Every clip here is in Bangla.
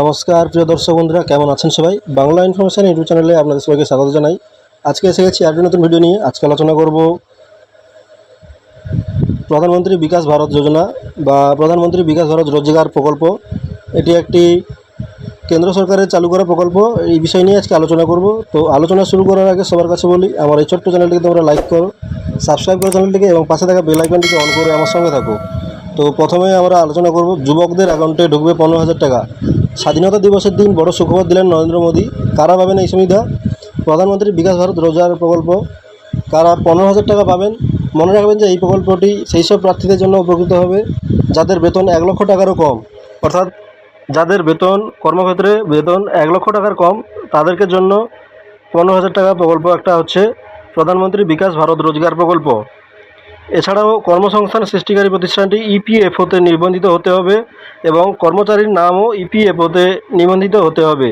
নমস্কার, প্রিয় দর্শক বন্ধুরা, কেমন আছেন সবাই? বাংলা ইনফরমেশন ইউটিউব চ্যানেলে আপনাদের সবাইকে স্বাগত জানাই। আজকে এসে গেছি আরেকটি নতুন ভিডিও নিয়ে। আজকে আলোচনা করব প্রধানমন্ত্রী বিকাশ ভারত যোজনা বা প্রধানমন্ত্রী বিকাশ ভারত রোজগার প্রকল্প। এটি একটি কেন্দ্র সরকারের চালু করা প্রকল্প। এই বিষয় নিয়ে আজকে আলোচনা করব। তো আলোচনা শুরু করার আগে সবার কাছে বলি, আমার এই ছোট্ট চ্যানেলটিকে তোমরা লাইক করো সাবস্ক্রাইব করো চ্যানেলটিকে এবং পাশে থাকা বেল আইকনটিকে অন করে আমার সঙ্গে থাকো। তো প্রথমে আমরা আলোচনা করব, যুবকদের অ্যাকাউন্টে ঢুকবে পনেরো হাজার টাকা। স্বাধীনতা দিবসের দিন বড় সুখবর দিলেন নরেন্দ্র মোদী। কারা পাবেন এই সুবিধা? প্রধানমন্ত্রী বিকাশ ভারত রোজগার প্রকল্প। কারা পনেরো হাজার টাকা পাবেন? মনে রাখবেন যে এই প্রকল্পটি সেই সব প্রার্থীদের জন্য উপকৃত হবে, যাদের বেতন এক লক্ষ টাকারও কম। অর্থাৎ যাদের বেতন, কর্মক্ষেত্রে বেতন এক লক্ষ টাকার কম, তাদেরকে জন্য পনেরো হাজার টাকা প্রকল্প একটা হচ্ছে প্রধানমন্ত্রী বিকাশ ভারত রোজগার প্রকল্প। এছাড়াও কর্মসংস্থান সৃষ্টিকারী প্রতিষ্ঠানটি ইপিএফওতে নিবন্ধিত হতে হবে এবং কর্মচারীর নামও ইপিএফওতে নিবন্ধিত হতে হবে।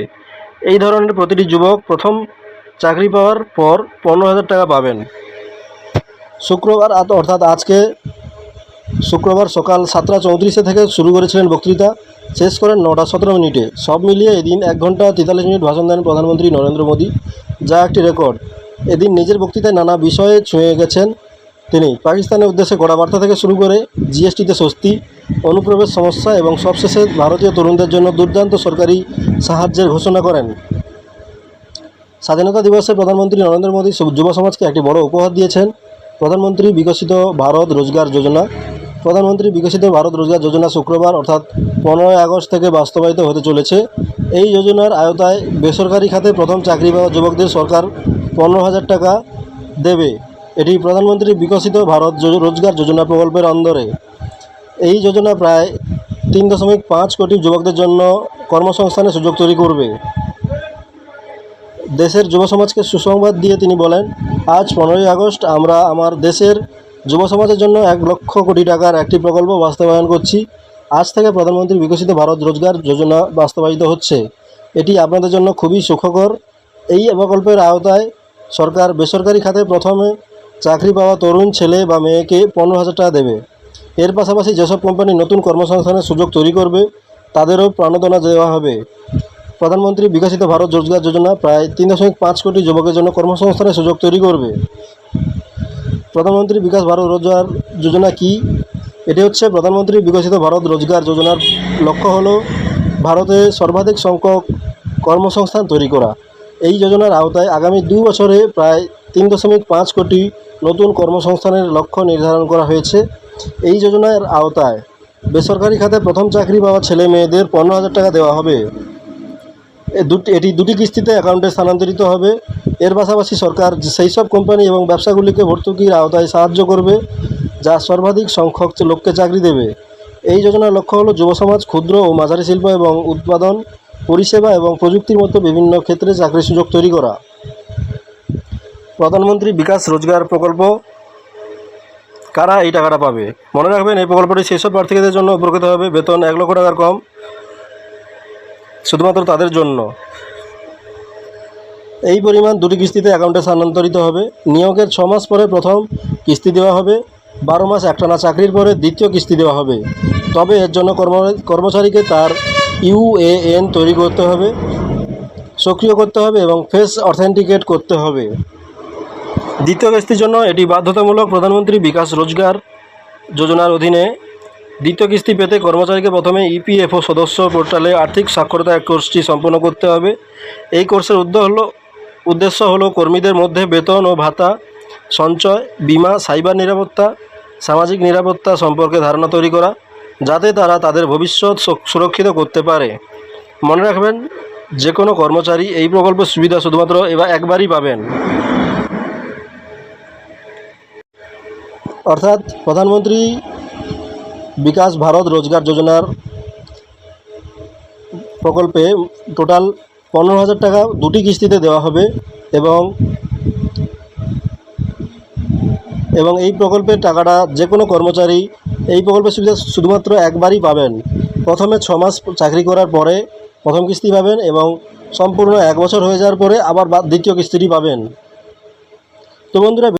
এই ধরনের প্রতিটি যুবক প্রথম চাকরি পাওয়ার পর পনেরো হাজার টাকা পাবেন। শুক্রবার অর্থাৎ আজকে শুক্রবার সকাল সাতটা চৌত্রিশে থেকে শুরু করেছিলেন বক্তৃতা। শেষ করেন নটা সতেরো মিনিটে। সব মিলিয়ে এদিন এক ঘণ্টা তেতাল্লিশ মিনিট ভাষণ দেন প্রধানমন্ত্রী নরেন্দ্র মোদী, যা একটি রেকর্ড। এদিন নিজের বক্তৃতায় নানা বিষয়ে ছুঁয়ে গেছেন। তিনি পাকিস্তানের উদ্দেশ্যে কড়া বার্তা থেকে শুরু করে জিএসটিতে স্বস্তি, অনুপ্রবেশ সমস্যা এবং সবশেষে ভারতীয় তরুণদের জন্য দুর্দান্ত সরকারি সাহায্যের ঘোষণা করেন। স্বাধীনতা দিবসে প্রধানমন্ত্রী নরেন্দ্র মোদী যুব সমাজকে একটি বড় উপহার দিয়েছেন। প্রধানমন্ত্রী বিকশিত ভারত রোজগার যোজনা। প্রধানমন্ত্রী বিকশিত ভারত রোজগার যোজনা শুক্রবার, অর্থাৎ পনেরোই আগস্ট থেকে বাস্তবায়িত হতে চলেছে। এই যোজনার আওতায় বেসরকারি খাতে প্রথম চাকরি পাওয়া যুবকদের সরকার পনেরো হাজার টাকা দেবে। এটি প্রধানমন্ত্রী বিকশিত ভারত রোজগার যোজনা প্রকল্পের অন্দরে। এই যোজনা প্রায় তিন দশমিক পাঁচ কোটি যুবকদের জন্য কর্মসংস্থানের সুযোগ তৈরি করবে। দেশের যুব সমাজকে সুসংবাদ দিয়ে তিনি বলেন, আজ পনেরোই আগস্ট আমরা আমার দেশের যুব সমাজের জন্য এক লক্ষ কোটি টাকার একটি প্রকল্প বাস্তবায়ন করছি। আজ থেকে প্রধানমন্ত্রী বিকশিত ভারত রোজগার যোজনা বাস্তবায়িত হচ্ছে। এটি আপনাদের জন্য খুবই সুখকর। এই প্রকল্পের আওতায় সরকার বেসরকারি খাতে প্রথমে চাকরি পাওয়া তরুণ ছেলে বা মেয়েকে পনেরো হাজার টাকা দেবে। এর পাশাপাশি যেসব কোম্পানি নতুন কর্মসংস্থানের সুযোগ তৈরি করবে, তাদেরও প্রাণোদনা দেওয়া হবে। প্রধানমন্ত্রী বিকশিত ভারত রোজগার যোজনা প্রায় তিন দশমিক পাঁচ কোটি যুবকের জন্য কর্মসংস্থানের সুযোগ তৈরি করবে। প্রধানমন্ত্রী বিকাশ ভারত রোজগার যোজনা কি? এটি হচ্ছে প্রধানমন্ত্রী বিকশিত ভারত রোজগার যোজনার লক্ষ্য হলো ভারতে সর্বাধিক সংখ্যক কর্মসংস্থান তৈরি করা। এই যোজনার আওতায় আগামী দু বছরে প্রায় তিন দশমিক পাঁচ কোটি নতুন কর্মসংস্থানের লক্ষ্য নির্ধারণ করা হয়েছে। এই যোজনার আওতায় বেসরকারি খাতে প্রথম চাকরি পাওয়া ছেলে মেয়েদের পনেরো হাজার টাকা দেওয়া হবে। দুটি, এটি দুটি কিস্তিতে অ্যাকাউন্টে স্থানান্তরিত হবে। এর পাশাপাশি সরকার সেই সব কোম্পানি এবং ব্যবসাগুলিকে ভর্তুকির আওতায় সাহায্য করবে, যা সর্বাধিক সংখ্যক লোককে চাকরি দেবে। এই যোজনার লক্ষ্য হলো যুব সমাজ, ক্ষুদ্র ও মাঝারি শিল্প এবং উৎপাদন, পরিষেবা এবং প্রযুক্তির মতো বিভিন্ন ক্ষেত্রে চাকরির সুযোগ তৈরি করা। প্রধানমন্ত্রী বিকাশ রোজগার প্রকল্প, কারা এই টাকাটা পাবে? মনে রাখবেন, এই প্রকল্পটি সেসব প্রার্থীদের জন্য উপকৃত হবে। বেতন এক লক্ষ টাকার কম, শুধুমাত্র তাদের জন্য। এই পরিমাণ দুটি কিস্তিতে অ্যাকাউন্টে স্থানান্তরিত হবে। নিয়োগের ছ মাস পরে প্রথম কিস্তি দেওয়া হবে। বারো মাস একটানা চাকরির পরে দ্বিতীয় কিস্তি দেওয়া হবে। তবে এর জন্য কর্ম, কর্মচারীকে তার ইউএএন তৈরি করতে হবে, সক্রিয় করতে হবে এবং ফেস অথেন্টিকেট করতে হবে। দ্বিতীয় কিস্তির জন্য এটি বাধ্যতামূলক প্রধানমন্ত্রী বিকাশ রোজগার যোজনার অধীনে দ্বিতীয় কিস্তি পেতে কর্মচারীকে প্রথমে ইপিএফও সদস্য পোর্টালে আর্থিক সাক্ষরতা কোর্সটি সম্পন্ন করতে হবে। এই কোর্সের উদ্যোগ হলো, উদ্দেশ্য হলো কর্মীদের মধ্যে বেতন ও ভাতা, সঞ্চয়, বীমা, সাইবার নিরাপত্তা, সামাজিক নিরাপত্তা সম্পর্কে ধারণা তৈরি করা, যাতে তারা তাদের ভবিষ্যৎ সুরক্ষিত করতে পারে। মনে রাখবেন, যে কোনো কর্মচারী এই প্রকল্পের সুবিধা শুধুমাত্র এবার একবারই পাবেন। অর্থাৎ প্রধানমন্ত্রী বিকাশ ভারত রোজগার যোজনার প্রকল্পে টোটাল পনেরো হাজার টাকা দুটি কিস্তিতে দেওয়া হবে এবং এবং এই প্রকল্পের টাকাটা যে কোনো কর্মচারী এই প্রকল্পের সুবিধা শুধুমাত্র একবারই পাবেন। প্রথমে ছ মাস চাকরি করার পরে প্রথম কিস্তি পাবেন এবং সম্পূর্ণ এক বছর হয়ে যাওয়ার পরে আবার দ্বিতীয় কিস্তিটি পাবেন। তো বন্ধুরা